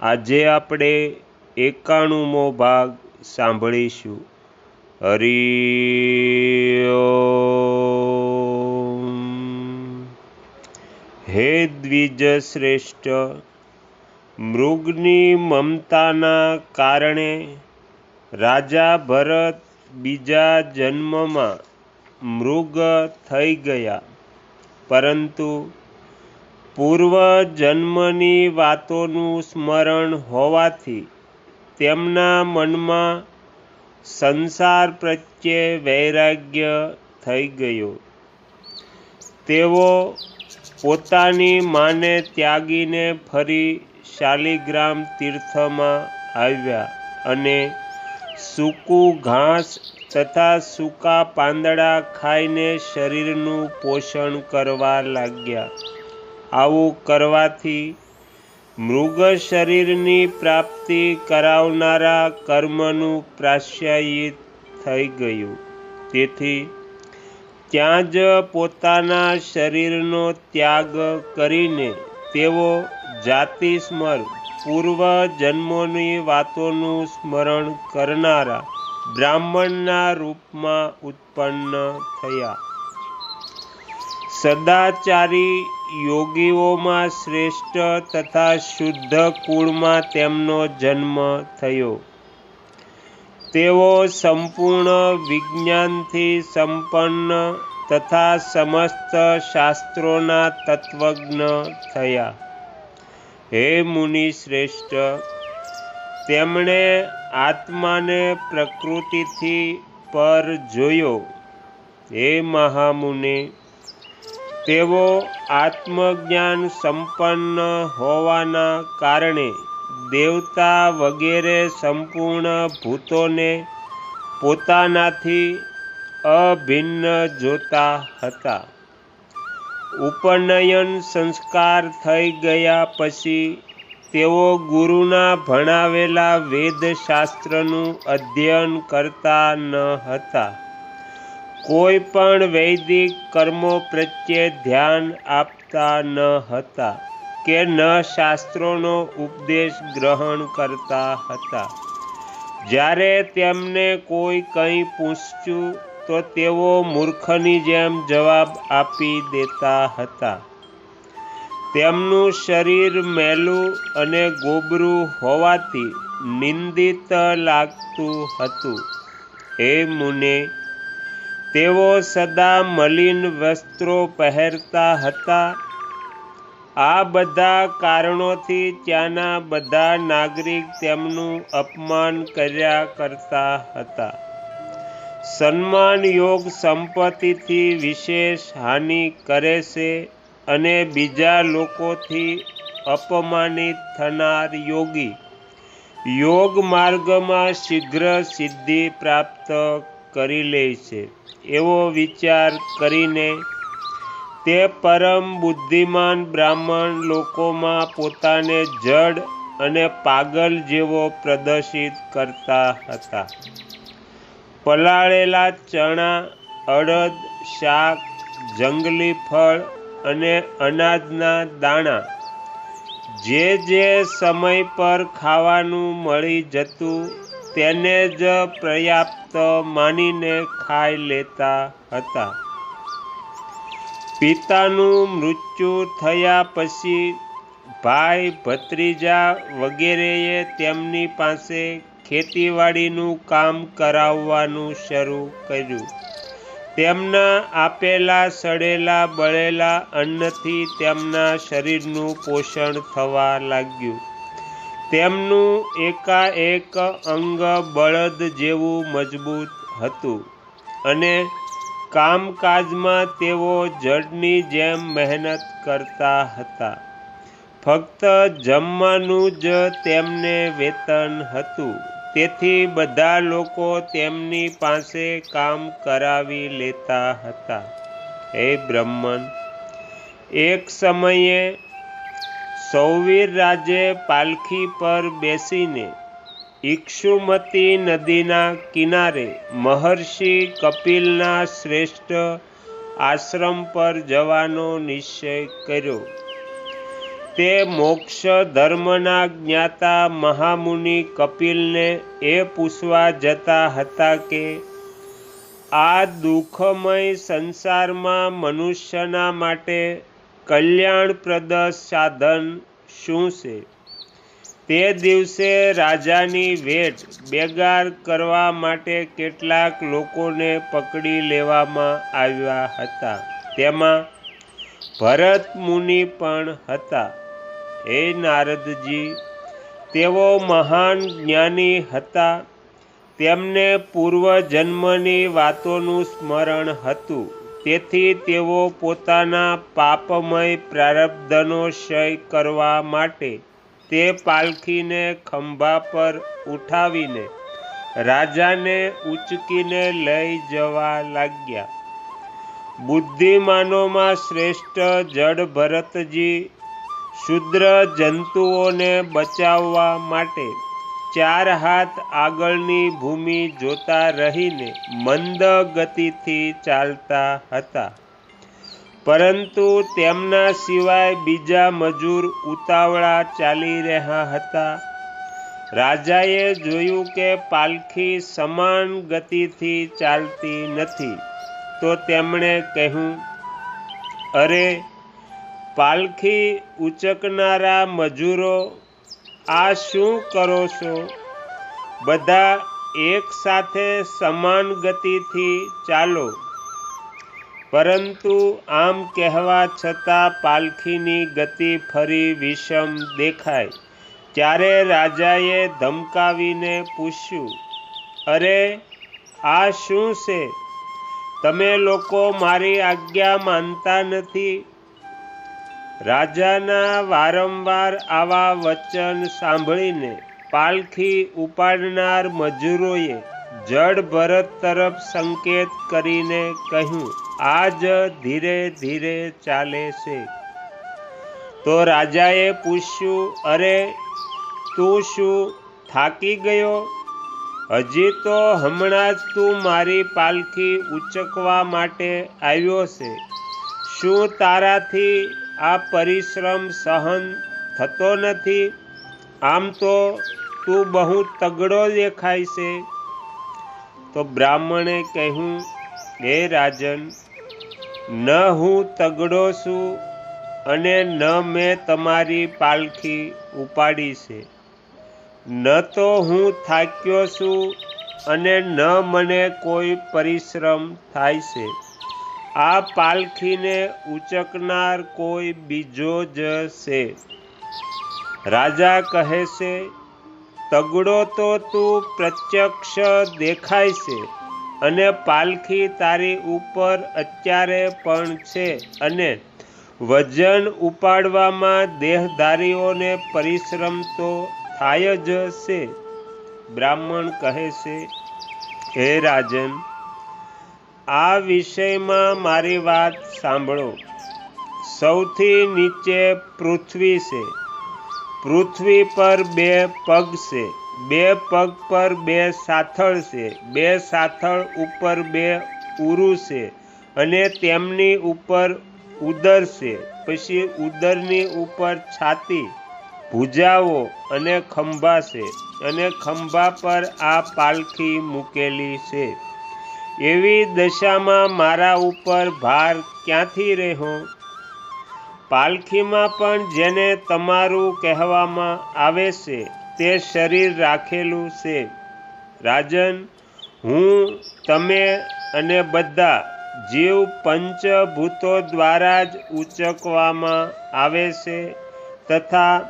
આજે આપણે એકાણુંમો ભાગ સાંભળીશું. હરિ હે દ્વિજ શ્રેષ્ઠ, મૃગની મમતાના કારણે રાજા ભરત બીજા જન્મમાં મૃગ થઈ ગયા. પરંતુ પૂર્વ જન્મની વાતોનું સ્મરણ હોવાથી તેમના મનમાં સંસાર પ્રત્યે વૈરાગ્ય થઈ ગયો. તેઓ પોતાની માને ત્યાગીને ફરી શાલિગ્રામ તીર્થમાં આવ્યા અને સૂકું ઘાસ તથા સૂકા પાંદડા ખાઈને શરીરનું પોષણ કરવા લાગ્યા. આવું કરવાથી મૃગ શરીરની પ્રાપ્તિ કરાવનારા કર્મનું પ્રાશ્યાયિત થઈ ગયું. તેથી ત્યાં જ પોતાના શરીરનો ત્યાગ કરીને તેઓ જાતિ સ્મર પૂર્વ જન્મોની વાતોનું સ્મરણ કરનારા બ્રાહ્મણના રૂપમાં ઉત્પન્ન થયા. સદાચારી યોગીઓમાં શ્રેષ્ઠ તથા શુદ્ધ કુળમાં તેમનો જન્મ થયો. તેઓ સંપૂર્ણ વિજ્ઞાનથી સંપન્ન તથા સમસ્ત શાસ્ત્રોના તત્વજ્ઞ થયા. હે મુનિ શ્રેષ્ઠ, તેમણે આત્માને પ્રકૃતિથી પર જોયો. હે મહામુનિ તેઓ આત્મજ્ઞાન સંપન્ન હોવાના કારણે દેવતા વગેરે સંપૂર્ણ ભૂતોને પોતાનાથી અભિન્ન જોતા હતા. ઉપનયન સંસ્કાર થઈ ગયા પછી તેઓ ગુરુના ભણાવેલા વેદશાસ્ત્રનું અધ્યયન કરતા ન હતા. કોઈ પણ વૈદિક કર્મો પ્રત્યે ધ્યાન આપતા ન હતા કે ન શાસ્ત્રોનો ઉપદેશ ગ્રહણ કરતા હતા. જ્યારે તેમને કોઈ કંઈ પૂછ્યું, તો તેઓ મૂર્ખની જેમ જવાબ આપી દેતા હતા. તેમનું શરીર મેલું અને ગોબરું હોવાથી નિંદિત લાગતું હતું. હે મુને તેઓ સદા મલિન વસ્ત્રો પહેરતા હતા. આ બધા કારણોથી ત્યાંના બધા નાગરિક તેમનું અપમાન કર્યા કરતા હતા. સન્માન યોગ સંપત્તિથી વિશેષ હાનિ કરે છે અને બીજા લોકોથી અપમાનિત થનાર યોગી. યોગ માર્ગમાં શીઘ્ર સિદ્ધિ પ્રાપ્ત કરી લે છે. એવો વિચાર કરીને તે પરમ બુદ્ધિમાન બ્રાહ્મણ લોકોમાં પોતાને જડ અને પાગલ જેવો પ્રદર્શિત કરતા હતા. પલાળેલા ચણા, અડદ, શાક, જંગલી ફળ અને અનાજના દાણા જે જે સમય પર ખાવાનું મળી જતું તેને જ પર્યાપ્ત માનીને ખાઈ લેતા હતા. પિતાનું મૃત્યુ થયા પછી ભાઈ ભત્રીજા વગેરેએ તેમની પાસે ખેતીવાડીનું કામ કરાવવાનું શરૂ કર્યું. તેમના આપેલા સડેલા બળેલા અન્નથી તેમના શરીરનું પોષણ થવા લાગ્યું. તેમનું એકાએક અંગ બળદ જેવું મજબૂત હતું અને કામકાજમાં તેઓ જડની જેમ મહેનત કરતા હતા. ફક્ત જમવાનું જ તેમને વેતન હતું. તેથી બધા લોકો તેમની પાસે કામ કરાવી લેતા હતા. હે બ્રહ્મન, એક સમયે સૌવીર રાજે પાલખી પર બેસીને ઇક્ષુમતી નદીના કિનારે મહર્ષિ કપિલના શ્રેષ્ઠ આશ્રમ પર જવાનો નિશ્ચય કર્યો. તે મોક્ષ ધર્મના જ્ઞાતા મહામુનિ કપિલને એ પૂછવા જતા હતા કે, આ દુઃખમય સંસારમાં મનુષ્યના માટે કલ્યાણપ્રદ સાધન શું છે? તે દિવસે રાજાની વેટ બેગાર કરવા માટે કેટલાક લોકોને પકડી લેવામાં આવ્યા હતા. તેમાં ભરત મુનિ પણ હતા. હે નારદજી, તેઓ મહાન જ્ઞાની હતા. તેમને પૂર્વજન્મની વાતોનું સ્મરણ હતું. તેથી તેઓ પોતાના પાપમય પ્રારબ્ધનો ક્ષય કરવા માટે તે પાલખીને ખંભા પર ઉઠાવીને રાજાને ઉચકીને લઈ જવા લાગ્યા. બુદ્ધિમાનોમાં શ્રેષ્ઠ જડ ભરતજી, શુદ્ર જંતુઓને બચાવવા માટે ચાર હાથ આગળની ભૂમિ જોતા રહીને મંદ ગતિથી ચાલતા હતા. પરંતુ તેમના સિવાય બીજા મજૂર ઉતાવળા ચાલી રહ્યા હતા. રાજાએ જોયું કે પાલખી સમાન ગતિથી ચાલતી નથી, તો તેમણે કહ્યું, અરે, પાલખી ઉચકનારા મજૂરો આ શું કરો છો? બધા એક સાથે સમાન ગતિથી ચાલો. પરંતુ આમ કહેવા છતાં પાલખીની ગતિ ફરી વિષમ દેખાય. ત્યારે રાજાએ ધમકાવીને પૂછ્યું, અરે, આ શું છે? તમે લોકો મારી આજ્ઞા માનતા નથી. રાજાના વારંવાર આવા વચન સાંભળીને પાલખી ઉપાડનાર મજૂરોએ જડ ભરત તરફ સંકેત કરીને કહ્યું, આજ ધીરે ધીરે ચાલે છે. તો રાજાએ પૂછ્યું, અરે, તું શું થાકી ગયો? હજી તો હમણાં જ તું મારી પાલખી ઉચકવા માટે આવ્યો છે. શું તારાથી આ પરિશ્રમ સહન થતો નથી. આમ તો તું બહુ તગડો દેખાય છે. તો બ્રાહ્મણે કહ્યું, હે રાજન, ન હું તગડો છું અને ન મેં તમારી પાલખી ઉપાડી છે. ન તો હું થાક્યો છું અને ન મને કોઈ પરિશ્રમ થાય છે. આ પાલખીને ઉચકનાર કોઈ બીજો જ છે. રાજા કહે છે, તગડો તો તું પ્રત્યક્ષ દેખાય છે અને પાલખી તારી ઉપર અત્યારે પણ છે અને વજન ઉપાડવામાં દેહધારીઓને પરિશ્રમ તો થાય જ છે. બ્રાહ્મણ કહે છે, હે રાજન આ વિષયમાં મારી વાત સાંભળો. સૌથી નીચે પૃથ્વી છે. પૃથ્વી પર બે પગ છે. બે પગ પર બે સાથળ છે. બે સાથળ ઉપર બે ઉરુ છે અને તેમની ઉપર ઉદર છે. પછી ઉદરની ઉપર છાતી, ભૂજાઓ અને ખંભા છે અને ખંભા પર આ પાલખી મૂકેલી છે. એવી દશામાં મારા ઉપર ભાર ક્યાંથી રહ્યો? પાલખીમાં પણ જેને તમારું કહેવામાં આવે છે, તે શરીર રાખેલું છે. રાજન, હું, તમે અને બધા જીવ પંચભૂતો દ્વારા જ ઉચકવામાં આવે છે તથા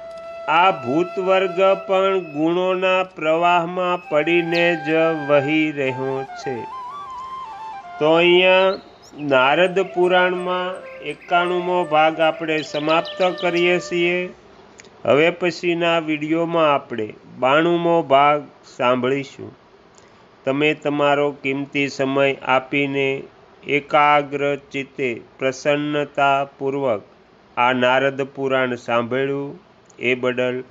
આ ભૂતવર્ગ પણ ગુણોના પ્રવાહમાં પડીને જ વહી રહ્યો છે. તો અહીંયા નારદ પુરાણમાં એકાણુંમો ભાગ આપણે સમાપ્ત કરીએ છીએ. હવે પછીના વિડીયોમાં આપણે બાણુંમો ભાગ સાંભળીશું. તમે તમારો કિંમતી સમય આપીને એકાગ્ર ચિત્તે પ્રસન્નતાપૂર્વક આ નારદ પુરાણ સાંભળ્યું. એ બદલ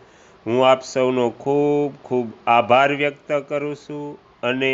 હું આપ સૌનો ખૂબ ખૂબ આભાર વ્યક્ત કરું છું અને